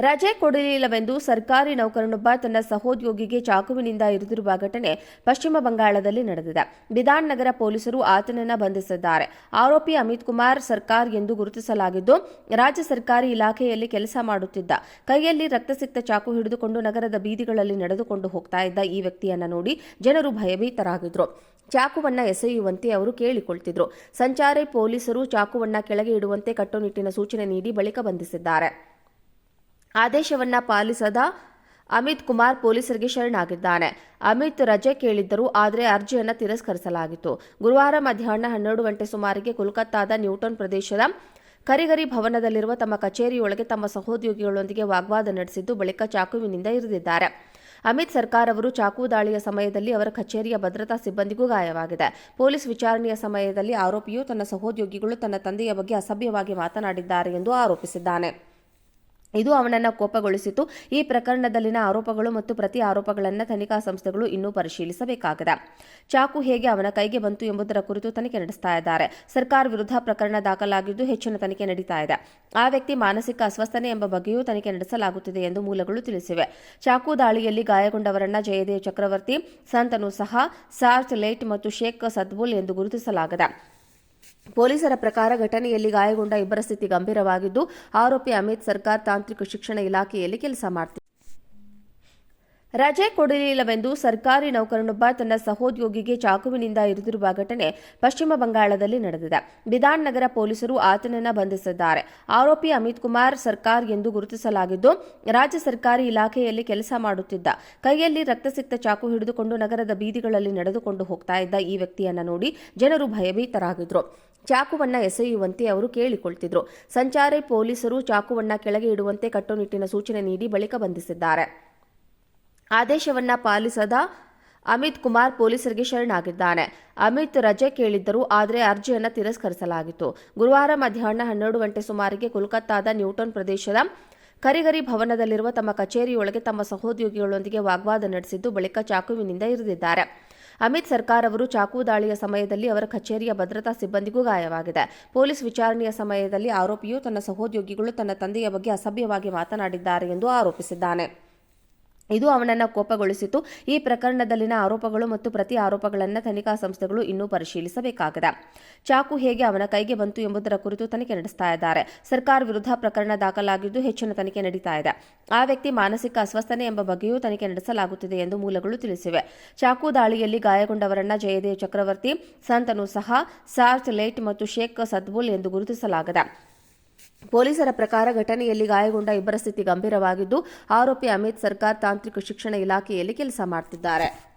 ರಜೆ ಕೊಡಲಿಲ್ಲವೆಂದು ಸರ್ಕಾರಿ ನೌಕರನೊಬ್ಬ ತನ್ನ ಸಹೋದ್ಯೋಗಿಗೆ ಚಾಕುವಿನಿಂದ ಇರಿದಿರುವ ಘಟನೆ ಪಶ್ಚಿಮ ಬಂಗಾಳದಲ್ಲಿ ನಡೆದಿದೆ. ಬಿದಾನ್ ನಗರ ಪೊಲೀಸರು ಆತನನ್ನ ಬಂಧಿಸಿದ್ದಾರೆ. ಆರೋಪಿ ಅಮಿತ್ ಕುಮಾರ್ ಸರ್ಕಾರ್ ಎಂದು ಗುರುತಿಸಲಾಗಿದ್ದು, ರಾಜ್ಯ ಸರ್ಕಾರಿ ಇಲಾಖೆಯಲ್ಲಿ ಕೆಲಸ ಮಾಡುತ್ತಿದ್ದ. ಕೈಯಲ್ಲಿ ರಕ್ತಸಿಕ್ತ ಚಾಕು ಹಿಡಿದುಕೊಂಡು ನಗರದ ಬೀದಿಗಳಲ್ಲಿ ನಡೆದುಕೊಂಡು ಹೋಗ್ತಾ ಇದ್ದ ಈ ವ್ಯಕ್ತಿಯನ್ನ ನೋಡಿ ಜನರು ಭಯಭೀತರಾಗಿದ್ರು. ಚಾಕುವನ್ನ ಎಸೆಯುವಂತೆ ಅವರು ಕೇಳಿಕೊಳ್ತಿದ್ರು. ಸಂಚಾರಿ ಪೊಲೀಸರು ಚಾಕುವನ್ನ ಕೆಳಗೆ ಇಡುವಂತೆ ಕಟ್ಟುನಿಟ್ಟಿನ ಸೂಚನೆ ನೀಡಿ ಬಳಿಕ ಬಂಧಿಸಿದ್ದಾರೆ. ಆದೇಶವನ್ನ ಪಾಲಿಸದ ಅಮಿತ್ ಕುಮಾರ್ ಪೊಲೀಸರಿಗೆ ಶರಣಾಗಿದ್ದಾನೆ. ಅಮಿತ್ ರಜೆ ಕೇಳಿದ್ದರು, ಆದರೆ ಅರ್ಜಿಯನ್ನು ತಿರಸ್ಕರಿಸಲಾಗಿತ್ತು. ಗುರುವಾರ ಮಧ್ಯಾಹ್ನ ಹನ್ನೆರಡು ಗಂಟೆ ಸುಮಾರಿಗೆ ಕೋಲ್ಕತ್ತಾದ ನ್ಯೂಟನ್ ಪ್ರದೇಶದ ಕರಿಗರಿ ಭವನದಲ್ಲಿರುವ ತಮ್ಮ ಕಚೇರಿಯೊಳಗೆ ತಮ್ಮ ಸಹೋದ್ಯೋಗಿಗಳೊಂದಿಗೆ ವಾಗ್ವಾದ ನಡೆಸಿದ್ದು ಬಳಿಕ ಚಾಕುವಿನಿಂದ ಇರಿದಿದ್ದಾರೆ. ಅಮಿತ್ ಸರ್ಕಾರ್ ಅವರು ಚಾಕು ದಾಳಿಯ ಸಮಯದಲ್ಲಿ ಅವರ ಕಚೇರಿಯ ಭದ್ರತಾ ಸಿಬ್ಬಂದಿಗೂ ಗಾಯವಾಗಿದೆ. ಪೊಲೀಸ್ ವಿಚಾರಣೆಯ ಸಮಯದಲ್ಲಿ ಆರೋಪಿಯು ತನ್ನ ಸಹೋದ್ಯೋಗಿಗಳು ತನ್ನ ತಂದೆಯ ಬಗ್ಗೆ ಅಸಭ್ಯವಾಗಿ ಮಾತನಾಡಿದ್ದಾರೆ ಎಂದು ಆರೋಪಿಸಿದ್ದಾನೆ. ಇದು ಅವನನ್ನು ಕೋಪಗೊಳಿಸಿತು. ಈ ಪ್ರಕರಣದಲ್ಲಿನ ಆರೋಪಗಳು ಮತ್ತು ಪ್ರತಿ ಆರೋಪಗಳನ್ನು ತನಿಖಾ ಸಂಸ್ಥೆಗಳು ಇನ್ನೂ ಪರಿಶೀಲಿಸಬೇಕಾಗಿದೆ. ಚಾಕು ಹೇಗೆ ಅವನ ಕೈಗೆ ಬಂತು ಎಂಬುದರ ಕುರಿತು ತನಿಖೆ ನಡೆಸ್ತಾ ಇದ್ದಾರೆ. ಸರ್ಕಾರ ವಿರುದ್ಧ ಪ್ರಕರಣ ದಾಖಲಾಗಿದ್ದು ಹೆಚ್ಚಿನ ತನಿಖೆ ನಡೀತಾ ಇದೆ. ಆ ವ್ಯಕ್ತಿ ಮಾನಸಿಕ ಅಸ್ವಸ್ಥನೆ ಎಂಬ ಬಗ್ಗೆಯೂ ತನಿಖೆ ನಡೆಸಲಾಗುತ್ತಿದೆ ಎಂದು ಮೂಲಗಳು ತಿಳಿಸಿವೆ. ಚಾಕು ದಾಳಿಯಲ್ಲಿ ಗಾಯಗೊಂಡವರನ್ನ ಜಯದೇವ್ ಚಕ್ರವರ್ತಿ, ಸಂತನು ಸಹ ಸಾರ್ತ್ ಲೈಟ್ ಮತ್ತು ಶೇಖ್ ಸದ್ಬುಲ್ ಎಂದು ಗುರುತಿಸಲಾಗಿದೆ. ಪೊಲೀಸರ ಪ್ರಕಾರ ಘಟನೆಯಲ್ಲಿ ಗಾಯಗೊಂಡ ಇಬ್ಬರ ಸ್ಥಿತಿ ಗಂಭೀರವಾಗಿದ್ದು, ಆರೋಪಿ ಅಮಿತ್ ಸರ್ಕಾರ್ ತಾಂತ್ರಿಕ ಶಿಕ್ಷಣ ಇಲಾಖೆಯಲ್ಲಿ ಕೆಲಸ ಮಾಡ್ತಿದ್ದ ರಜೆ ಕೊಡಲಿಲ್ಲವೆಂದು ಸರ್ಕಾರಿ ನೌಕರನೊಬ್ಬ ತನ್ನ ಸಹೋದ್ಯೋಗಿಗೆ ಚಾಕುವಿನಿಂದ ಇರಿದಿರುವ ಘಟನೆ ಪಶ್ಚಿಮ ಬಂಗಾಳದಲ್ಲಿ ನಡೆದಿದೆ. ಬಿಧಾನ್ ನಗರ ಪೊಲೀಸರು ಆತನನ್ನು ಬಂಧಿಸಿದ್ದಾರೆ. ಆರೋಪಿ ಅಮಿತ್ ಕುಮಾರ್ ಸರ್ಕಾರ್ ಎಂದು ಗುರುತಿಸಲಾಗಿದ್ದು, ರಾಜ್ಯ ಸರ್ಕಾರಿ ಇಲಾಖೆಯಲ್ಲಿ ಕೆಲಸ ಮಾಡುತ್ತಿದ್ದ. ಕೈಯಲ್ಲಿ ರಕ್ತಸಿಕ್ತ ಚಾಕು ಹಿಡಿದುಕೊಂಡು ನಗರದ ಬೀದಿಗಳಲ್ಲಿ ನಡೆದುಕೊಂಡು ಹೋಗ್ತಾ ಇದ್ದ ಈ ವ್ಯಕ್ತಿಯನ್ನು ನೋಡಿ ಜನರು ಭಯಭೀತರಾಗಿದ್ರು. ಚಾಕುವನ್ನ ಎಸೆಯುವಂತೆ ಅವರು ಕೇಳಿಕೊಳ್ತಿದ್ರು. ಸಂಚಾರಿ ಪೊಲೀಸರು ಚಾಕುವನ್ನ ಕೆಳಗೆ ಇಡುವಂತೆ ಕಟ್ಟುನಿಟ್ಟಿನ ಸೂಚನೆ ನೀಡಿ ಬಳಿಕ ಬಂಧಿಸಿದ್ದಾರೆ. ಆದೇಶವನ್ನ ಪಾಲಿಸದ ಅಮಿತ್ ಕುಮಾರ್ ಪೊಲೀಸರಿಗೆ ಶರಣಾಗಿದ್ದಾನೆ. ಅಮಿತ್ ರಜೆ ಕೇಳಿದ್ದರು, ಆದರೆ ಅರ್ಜಿಯನ್ನು ತಿರಸ್ಕರಿಸಲಾಗಿತ್ತು. ಗುರುವಾರ ಮಧ್ಯಾಹ್ನ ಹನ್ನೆರಡು ಗಂಟೆ ಸುಮಾರಿಗೆ ಕೋಲ್ಕತ್ತಾದ ನ್ಯೂಟನ್ ಪ್ರದೇಶದ ಕರಿಗರಿ ಭವನದಲ್ಲಿರುವ ತಮ್ಮ ಕಚೇರಿಯೊಳಗೆ ತಮ್ಮ ಸಹೋದ್ಯೋಗಿಗಳೊಂದಿಗೆ ವಾಗ್ವಾದ ನಡೆಸಿದ್ದು ಬಳಿಕ ಚಾಕುವಿನಿಂದ ಇರಿದಿದ್ದಾರೆ. ಅಮಿತ್ ಸರ್ಕಾರ್ ಅವರು ಚಾಕು ದಾಳಿಯ ಸಮಯದಲ್ಲಿ ಅವರ ಕಚೇರಿಯ ಭದ್ರತಾ ಸಿಬ್ಬಂದಿಗೂ ಗಾಯವಾಗಿದೆ. ಪೊಲೀಸ್ ವಿಚಾರಣೆಯ ಸಮಯದಲ್ಲಿ ಆರೋಪಿಯು ತನ್ನ ಸಹೋದ್ಯೋಗಿಗಳು ತನ್ನ ತಂದೆಯ ಬಗ್ಗೆ ಅಸಭ್ಯವಾಗಿ ಮಾತನಾಡಿದ್ದಾರೆ ಎಂದು ಆರೋಪಿಸಿದ್ದಾನೆ. ಇದು ಅವನನ್ನು ಕೋಪಗೊಳಿಸಿತು. ಈ ಪ್ರಕರಣದಲ್ಲಿನ ಆರೋಪಗಳು ಮತ್ತು ಪ್ರತಿ ಆರೋಪಗಳನ್ನು ತನಿಖಾ ಸಂಸ್ಥೆಗಳು ಇನ್ನೂ ಪರಿಶೀಲಿಸಬೇಕಾಗಿದೆ. ಚಾಕು ಹೇಗೆ ಅವನ ಕೈಗೆ ಬಂತು ಎಂಬುದರ ಕುರಿತು ತನಿಖೆ ನಡೆಸ್ತಾ ಇದ್ದಾರೆ. ಸರ್ಕಾರ ವಿರುದ್ಧ ಪ್ರಕರಣ ದಾಖಲಾಗಿದ್ದು ಹೆಚ್ಚಿನ ತನಿಖೆ ನಡೀತಾ ಇದೆ. ಆ ವ್ಯಕ್ತಿ ಮಾನಸಿಕ ಅಸ್ವಸ್ಥನೆ ಎಂಬ ಬಗ್ಗೆಯೂ ತನಿಖೆ ನಡೆಸಲಾಗುತ್ತಿದೆ ಎಂದು ಮೂಲಗಳು ತಿಳಿಸಿವೆ. ಚಾಕು ದಾಳಿಯಲ್ಲಿ ಗಾಯಗೊಂಡವರನ್ನ ಜಯದೇವ್ ಚಕ್ರವರ್ತಿ, ಸಂತನು ಸಹ ಸಾರ್ಚ್ ಲೈಟ್ ಮತ್ತು ಶೇಖ್ ಸದ್ಬುಲ್ ಎಂದು ಗುರುತಿಸಲಾಗಿದೆ. ಪೊಲೀಸರ ಪ್ರಕಾರ ಘಟನೆಯಲ್ಲಿ ಗಾಯಗೊಂಡ ಇಬ್ಬರ ಸ್ಥಿತಿ ಗಂಭೀರವಾಗಿದ್ದು, ಆರೋಪಿ ಅಮಿತ್ ಸರ್ಕಾರ್ ತಾಂತ್ರಿಕ ಶಿಕ್ಷಣ ಇಲಾಖೆಯಲ್ಲಿ ಕೆಲಸ ಮಾಡ್ತಿದ್ದಾರೆ.